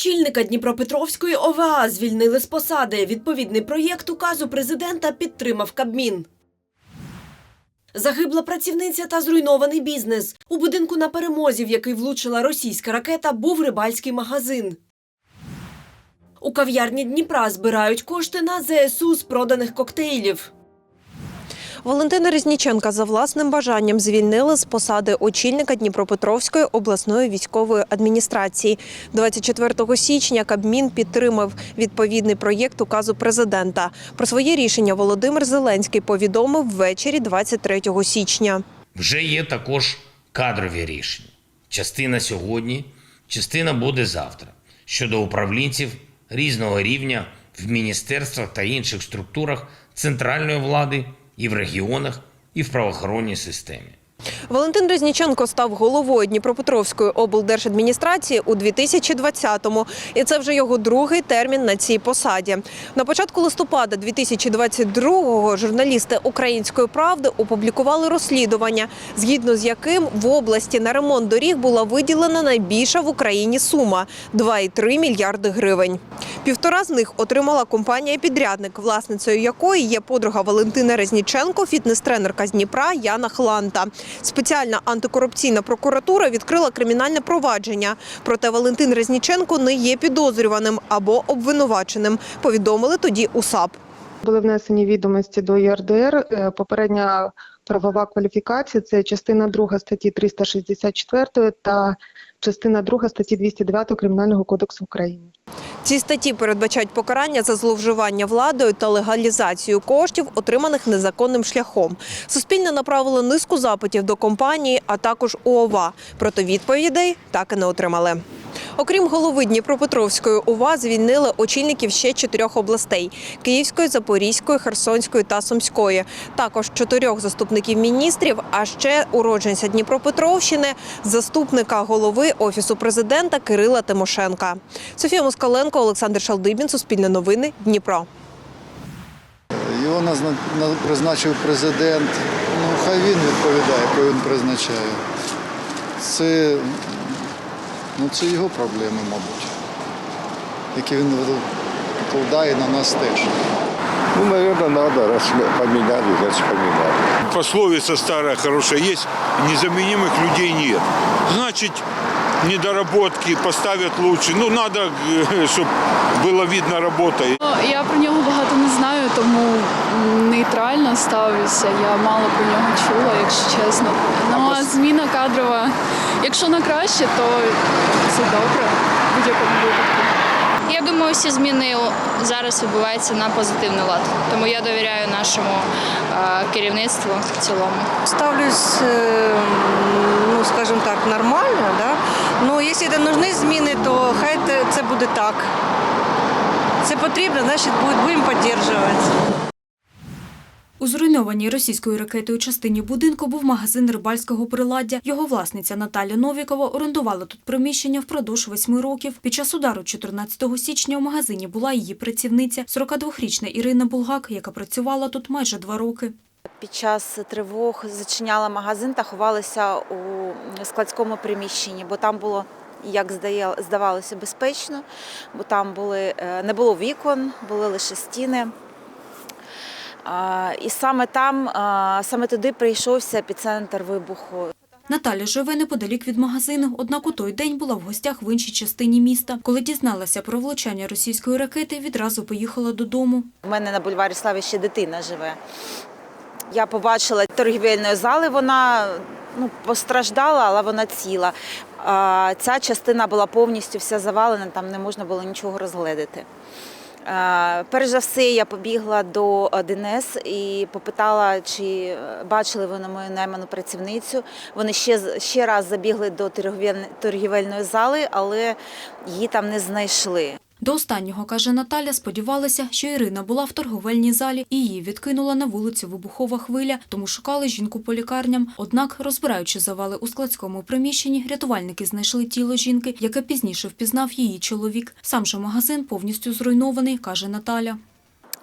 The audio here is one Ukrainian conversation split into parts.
Очільника Дніпропетровської ОВА звільнили з посади. Відповідний проєкт указу президента підтримав Кабмін. Загибла працівниця та зруйнований бізнес. У будинку на перемозі, в який влучила російська ракета, був рибальський магазин. У кав'ярні Дніпра збирають кошти на ЗСУ з проданих коктейлів. Валентина Різніченка за власним бажанням звільнили з посади очільника Дніпропетровської обласної військової адміністрації. 24 січня Кабмін підтримав відповідний проєкт указу президента. Про своє рішення Володимир Зеленський повідомив ввечері 23 січня. Вже є також кадрові рішення. Частина сьогодні, частина буде завтра. Щодо управлінців різного рівня в міністерствах та інших структурах центральної влади і в регіонах, і в правоохоронній системі. Валентин Резніченко став головою Дніпропетровської облдержадміністрації у 2020-му. І це вже його другий термін на цій посаді. На початку листопада 2022-го журналісти Української правди опублікували розслідування, згідно з яким в області на ремонт доріг була виділена найбільша в Україні сума 2,3 мільярди гривень. Півтора з них отримала компанія-підрядник, власницею якої є подруга Валентина Резніченко, фітнес-тренерка з Дніпра Яна Хланта. Спеціальна антикорупційна прокуратура відкрила кримінальне провадження. Проте Валентин Резніченко не є підозрюваним або обвинуваченим. Повідомили тоді у САП. Були внесені відомості до ЄРДР. Е, Попередня правова кваліфікація це частина 2 статті 364 та частина 2 статті 209 Кримінального кодексу України. Ці статті передбачають покарання за зловживання владою та легалізацію коштів, отриманих незаконним шляхом. Суспільне направило низку запитів до компанії, а також УОВА. Проте відповідей так і не отримали. Окрім голови Дніпропетровської ОВА, звільнили очільників ще чотирьох областей: Київської, Запорізької, Херсонської та Сумської. Також чотирьох заступників міністрів, а ще уродженця Дніпропетровщини, заступника голови офісу президента Кирила Тимошенка. Софія Москаленко, Олександр Шалдибін, Суспільне новини, Дніпро. Його призначив президент. Ну, хай він відповідає, кого він призначає. Це, ну, це його проблеми, мабуть, які він покладає на нас теж. Ну, наверное, надо, раз поменяли, значит поменяли. Пословица старая хорошая есть, незаменимых людей нет. Значит, недоработки поставят лучше. Ну, надо, чтобы было видно работа. Ну, Я про нього багато не знаю, тому нейтрально ставлюся. Я мало про нього чула, якщо чесно. Ну а зміна кадрова, якщо на краще, то це добре в будь-якому випадку. Я думаю, всі зміни зараз відбуваються на позитивний лад. Тому я довіряю нашому е, керівництву в цілому. ставлюсь, э, ну, скажем так, нормально, да. Но если это нужны зміни, то хай це- це буде так. Це потрібно, значить будь- будемо підтримувати. У зруйнованій російською ракетою частині будинку був магазин рибальського приладдя. Його власниця Наталя Новікова орендувала тут приміщення впродовж восьми років. Під час удару 14 січня у магазині була її працівниця, 42-річна Ірина Булгак, яка працювала тут майже два роки. Під час тривог зачиняла магазин та ховалася у складському приміщенні, бо там було, як здавалося, безпечно, бо там були, е, не було вікон, були лише стіни. І саме там, саме туди прийшовся епіцентр вибуху. Наталя живе неподалік від магазину, однак у той день була в гостях в іншій частині міста. Коли дізналася про влучання російської ракети, відразу поїхала додому. У мене на бульварі Слави ще дитина живе. Я побачила торгівельної зали, вона ну, постраждала, але вона ціла. А ця частина була повністю вся завалена, там не можна було нічого розгледіти. Е, Перш за все, я побігла до ДНС і попитала, чи бачили вони мою найману працівницю. Вони ще, ще раз забігли до торгівельної зали, але її там не знайшли. До останнього, каже Наталя, сподівалася, що Ірина була в торговельній залі і її відкинула на вулицю вибухова хвиля, тому шукали жінку по лікарням. Однак, розбираючи завали у складському приміщенні, рятувальники знайшли тіло жінки, яке пізніше впізнав її чоловік. Сам же магазин повністю зруйнований, каже Наталя.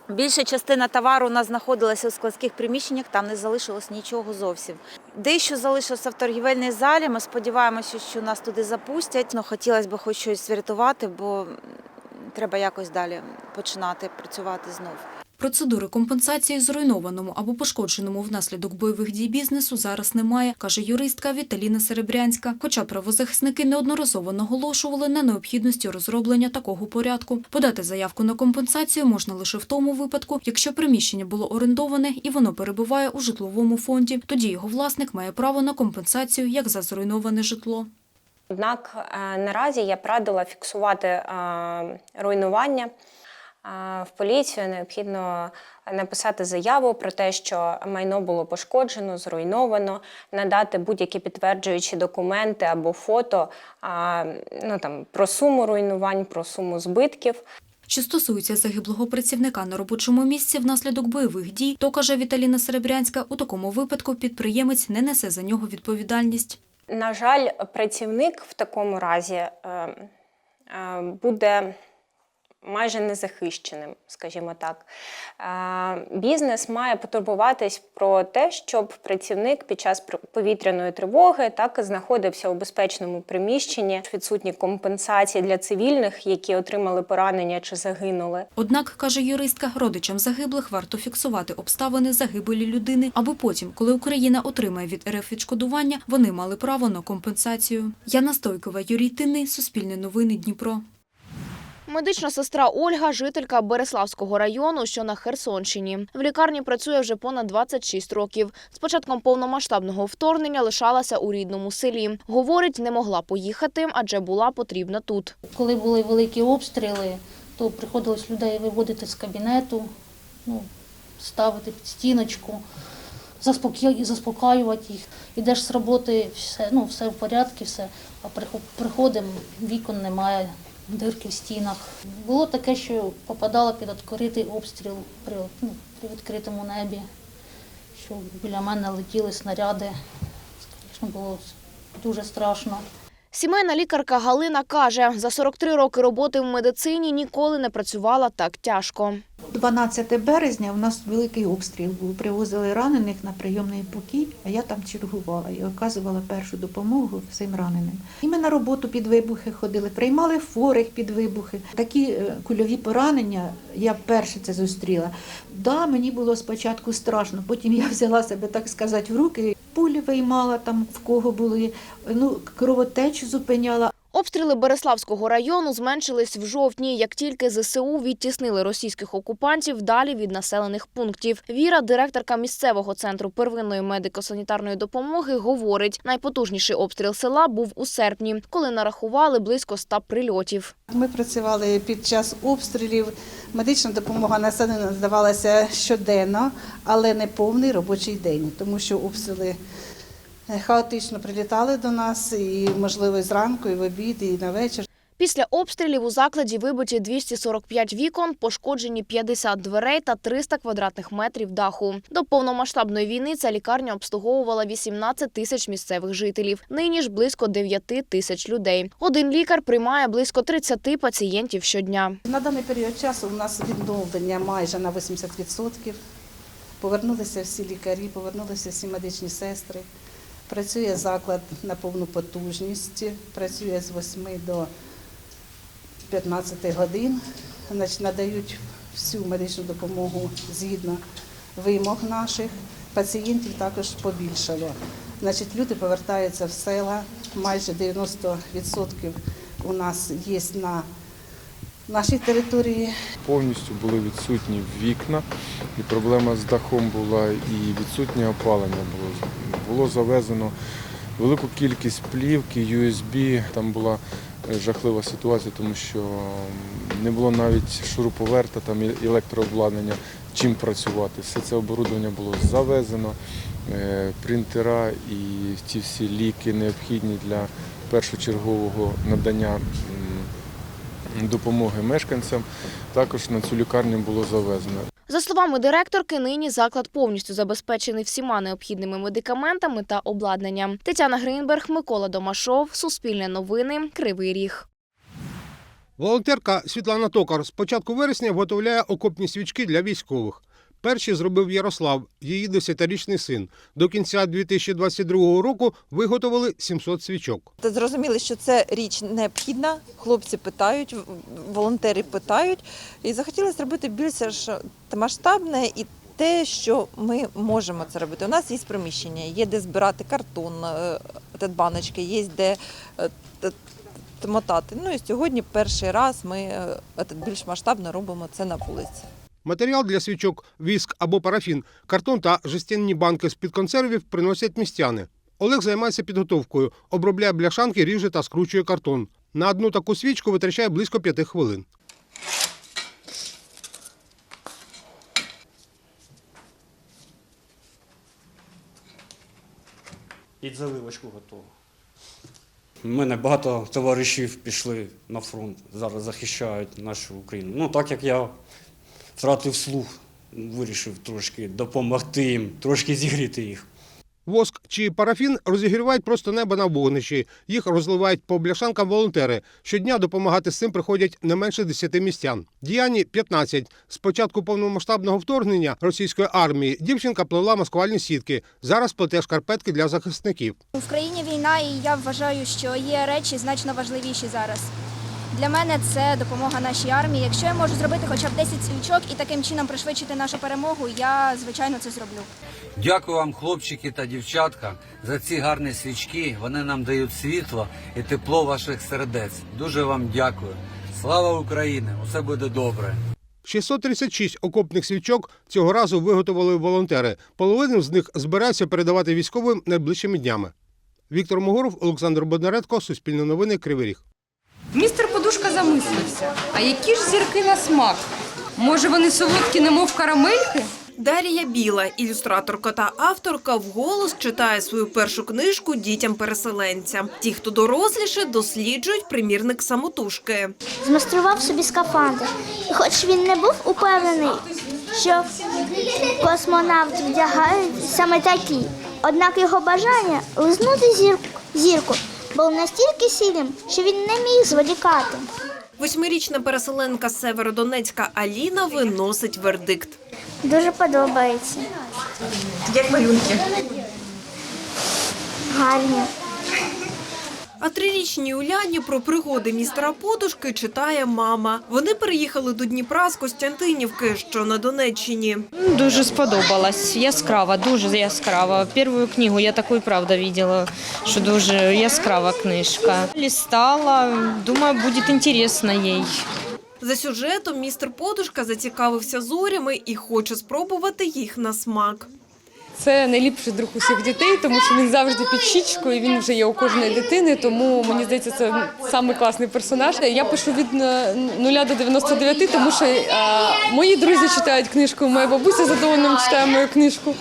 Більша частина товару у нас знаходилася у складських приміщеннях, там не залишилось нічого зовсім. Дещо залишилося в торгівельній залі. Ми сподіваємося, що нас туди запустять. Ну, хотілося б хоч щось врятувати, бо треба якось далі починати працювати знов. Процедури компенсації зруйнованому або пошкодженому внаслідок бойових дій бізнесу зараз немає, каже юристка Віталіна Серебрянська. Хоча правозахисники неодноразово наголошували на необхідності розроблення такого порядку. Подати заявку на компенсацію можна лише в тому випадку, якщо приміщення було орендоване і воно перебуває у житловому фонді. Тоді його власник має право на компенсацію як за зруйноване житло. Однак е, наразі я б фіксувати е, руйнування. Е, В поліцію необхідно написати заяву про те, що майно було пошкоджено, зруйновано, надати будь-які підтверджуючі документи або фото ну, там, про суму руйнувань, про суму збитків. Що стосується загиблого працівника на робочому місці внаслідок бойових дій, то каже Віталіна Серебрянська, у такому випадку підприємець не несе за нього відповідальність. На жаль, працівник в такому разі е, е, буде майже незахищеним, скажімо так. Бізнес має потурбуватись про те, щоб працівник під час повітряної тривоги так знаходився у безпечному приміщенні, відсутні компенсації для цивільних, які отримали поранення чи загинули. Однак, каже юристка, родичам загиблих варто фіксувати обставини загибелі людини, аби потім, коли Україна отримає від РФ відшкодування, вони мали право на компенсацію. Яна Стойкова, Юрій Тинний, Суспільне новини, Дніпро. Медична сестра Ольга, жителька Береславського району, що на Херсонщині. В лікарні працює вже понад 26 років. З початком повномасштабного вторгнення лишалася у рідному селі. Говорить, не могла поїхати, адже була потрібна тут. Коли були великі обстріли, то приходилось людей виводити з кабінету, ну, ставити під стіночку, заспокаювати їх. Ідеш з роботи, все, ну, все в порядку, все. А приходимо, вікон немає, дирки в стінах. Було таке, що попадала під відкритий обстріл при, ну, при відкритому небі, що біля мене летіли снаряди. Звісно, було дуже страшно. Сімейна лікарка Галина каже, за 43 роки роботи в медицині ніколи не працювала так тяжко. 12 березня у нас великий обстріл був. Привозили ранених на прийомний покій, а я там чергувала і оказувала першу допомогу всім раненим. І ми на роботу під вибухи ходили, приймали хворих під вибухи. Такі е, кульові поранення я вперше це зустріла. Да, мені було спочатку страшно, потім я взяла себе, так сказати, в руки. Пулі виймала там, в кого були, ну, кровотечу зупиняла. Обстріли Береславського району зменшились в жовтні, як тільки ЗСУ відтіснили російських окупантів далі від населених пунктів. Віра, директорка місцевого центру первинної медико-санітарної допомоги, говорить, найпотужніший обстріл села був у серпні, коли нарахували близько ста прильотів. Ми працювали під час обстрілів. Медична допомога населенню надавалася щоденно, але не повний робочий день, тому що обстріли хаотично прилітали до нас, і можливо і зранку, і в обід, і на вечір. Після обстрілів у закладі вибиті 245 вікон, пошкоджені 50 дверей та 300 квадратних метрів даху. До повномасштабної війни ця лікарня обслуговувала 18 тисяч місцевих жителів. Нині ж близько 9 тисяч людей. Один лікар приймає близько 30 пацієнтів щодня. На даний період часу у нас відновлення майже на 80%. Повернулися всі лікарі, повернулися всі медичні сестри. Працює заклад на повну потужність, працює з 8 до 15 годин. Значить, надають всю медичну допомогу згідно вимог наших. Пацієнтів також побільшало. Значить, люди повертаються в села. Майже 90% у нас є на нашій території. Повністю були відсутні вікна, і проблема з дахом була, і відсутнє опалення було. Було завезено велику кількість плівки, USB. Там була е, жахлива ситуація, тому що не було навіть шуруповерта, там електрообладнання, чим працювати. Все це оборудовання було завезено, е, принтера і ті всі ліки необхідні для першочергового надання допомоги мешканцям. Також на цю лікарню було завезено. За словами директорки, нині заклад повністю забезпечений всіма необхідними медикаментами та обладнанням. Тетяна Гринберг, Микола Домашов, Суспільне новини, Кривий Ріг. Волонтерка Світлана Токар з початку вересня виготовляє окопні свічки для військових. Перші зробив Ярослав, її 10-річний син. До кінця 2022 року виготовили 700 свічок. Та зрозуміли, що це річ необхідна. Хлопці питають, волонтери питають, і захотіли зробити більш масштабне і те, що ми можемо це робити. У нас є приміщення, є де збирати картон, е, баночки, є де е, мотати. Ну і сьогодні перший раз ми е, більш масштабно робимо це на вулиці. Матеріал для свічок, віск або парафін, картон та жестяні банки з-під консервів приносять містяни. Олег займається підготовкою, обробляє бляшанки, ріже та скручує картон. На одну таку свічку витрачає близько п'яти хвилин. І заливочку готову. У мене багато товаришів пішли на фронт, зараз захищають нашу Україну. Ну, так як я втратив слух, вирішив трошки допомогти їм, трошки зігріти їх. Воск чи парафін розігрівають просто небо на вогнищі. Їх розливають по бляшанкам волонтери. Щодня допомагати з цим приходять не менше 10 містян. Діяні 15. З початку повномасштабного вторгнення російської армії дівчинка плела маскувальні сітки. Зараз плете шкарпетки для захисників. В країні війна, і я вважаю, що є речі значно важливіші зараз. Для мене це допомога нашій армії. Якщо я можу зробити хоча б 10 свічок і таким чином пришвидшити нашу перемогу, я звичайно це зроблю. Дякую вам, хлопчики та дівчатка, за ці гарні свічки. Вони нам дають світло і тепло ваших сердець. Дуже вам дякую. Слава Україні! Усе буде добре. 636 окопних свічок цього разу виготовили волонтери. Половину з них збираються передавати військовим найближчими днями. Віктор Могоров, Олександр Боднаредко, Суспільне новини, Кривий Ріг. Містер Подушка замислився. А які ж зірки на смак? Може, вони солодкі, немов карамельки? Дарія Біла, ілюстраторка та авторка, вголос читає свою першу книжку дітям-переселенцям. Ті, хто доросліше, досліджують примірник самотужки. змайстрував собі скафандр. І хоч він не був упевнений, що космонавти вдягають саме такі, однак його бажання лизнути зірку, зірку було настільки сильним, що він не міг зволікати. Восьмирічна переселенка з Северодонецька Аліна виносить вердикт. Дуже подобається. Як малюнки. Гарні. А трирічній Уляні про пригоди містера Подушки читає мама. Вони переїхали до Дніпра з Костянтинівки, що на Донеччині. Дуже сподобалась. Яскрава, дуже яскрава. Першу книгу я таку і правда бачила, що дуже яскрава книжка. Лістала, думаю, буде цікаво їй. За сюжетом містер Подушка зацікавився зорями і хоче спробувати їх на смак. Це найліпший друг усіх дітей, тому що він завжди під щічкою, він вже є у кожної дитини, тому мені здається, це самий класний персонаж. Я пишу від е, 0 до 99, тому що а, мої друзі читають книжку, моя бабуся задоволена читає мою книжку.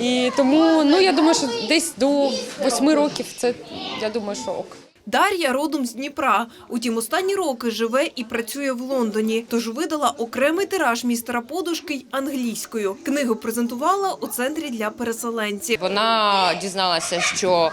І тому ну я думаю, що десь до 8 років це я думаю, що ок. Дар'я родом з Дніпра. Утім, останні роки живе і працює в Лондоні. Тож видала окремий тираж містера Подушки й англійською. Книгу презентувала у центрі для переселенців. Вона дізналася, що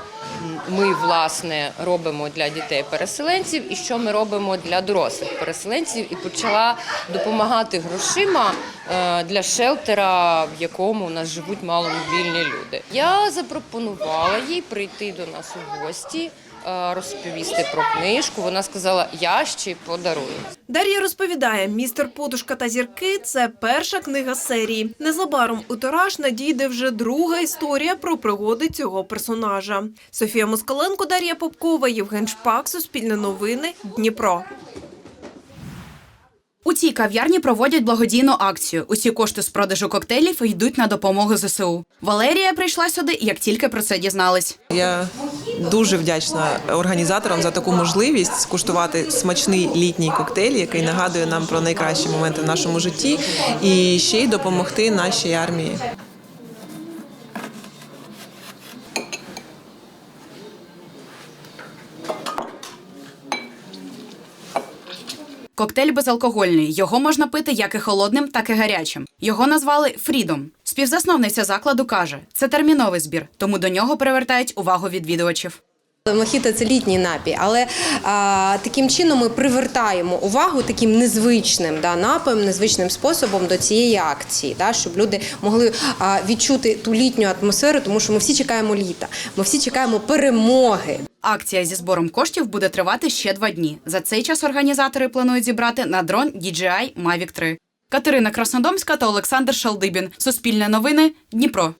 ми власне робимо для дітей-переселенців і що ми робимо для дорослих переселенців, і почала допомагати грошима е, для шелтера, в якому у нас живуть маломобільні люди. Я запропонувала їй прийти до нас у гості. Е, Розповісти про книжку. Вона сказала, я ще й подарую. Дар'я розповідає, містер Подушка та зірки це перша книга серії. Незабаром у тираж надійде вже друга історія про пригоди цього персонажа. Софія Москаленко, Дар'я Попкова, Євген Шпак, Суспільне новини, Дніпро. У цій кав'ярні проводять благодійну акцію. Усі кошти з продажу коктейлів йдуть на допомогу ЗСУ. Валерія прийшла сюди, як тільки про це дізнались. Я дуже вдячна організаторам за таку можливість скуштувати смачний літній коктейль, який нагадує нам про найкращі моменти в нашому житті, і ще й допомогти нашій армії. Коктейль безалкогольний. Його можна пити як і холодним, так і гарячим. Його назвали Фрідом. Співзасновниця закладу каже, це терміновий збір, тому до нього привертають увагу відвідувачів. Мохіто це літній напій, але а, таким чином ми привертаємо увагу таким незвичним да, напоєм, незвичним способом до цієї акції, да, щоб люди могли а, відчути ту літню атмосферу, тому що ми всі чекаємо літа, ми всі чекаємо перемоги. Акція зі збором коштів буде тривати ще два дні. За цей час організатори планують зібрати на дрон DJI Mavic 3. Катерина Краснодомська та Олександр Шалдибін. Суспільне новини. Дніпро.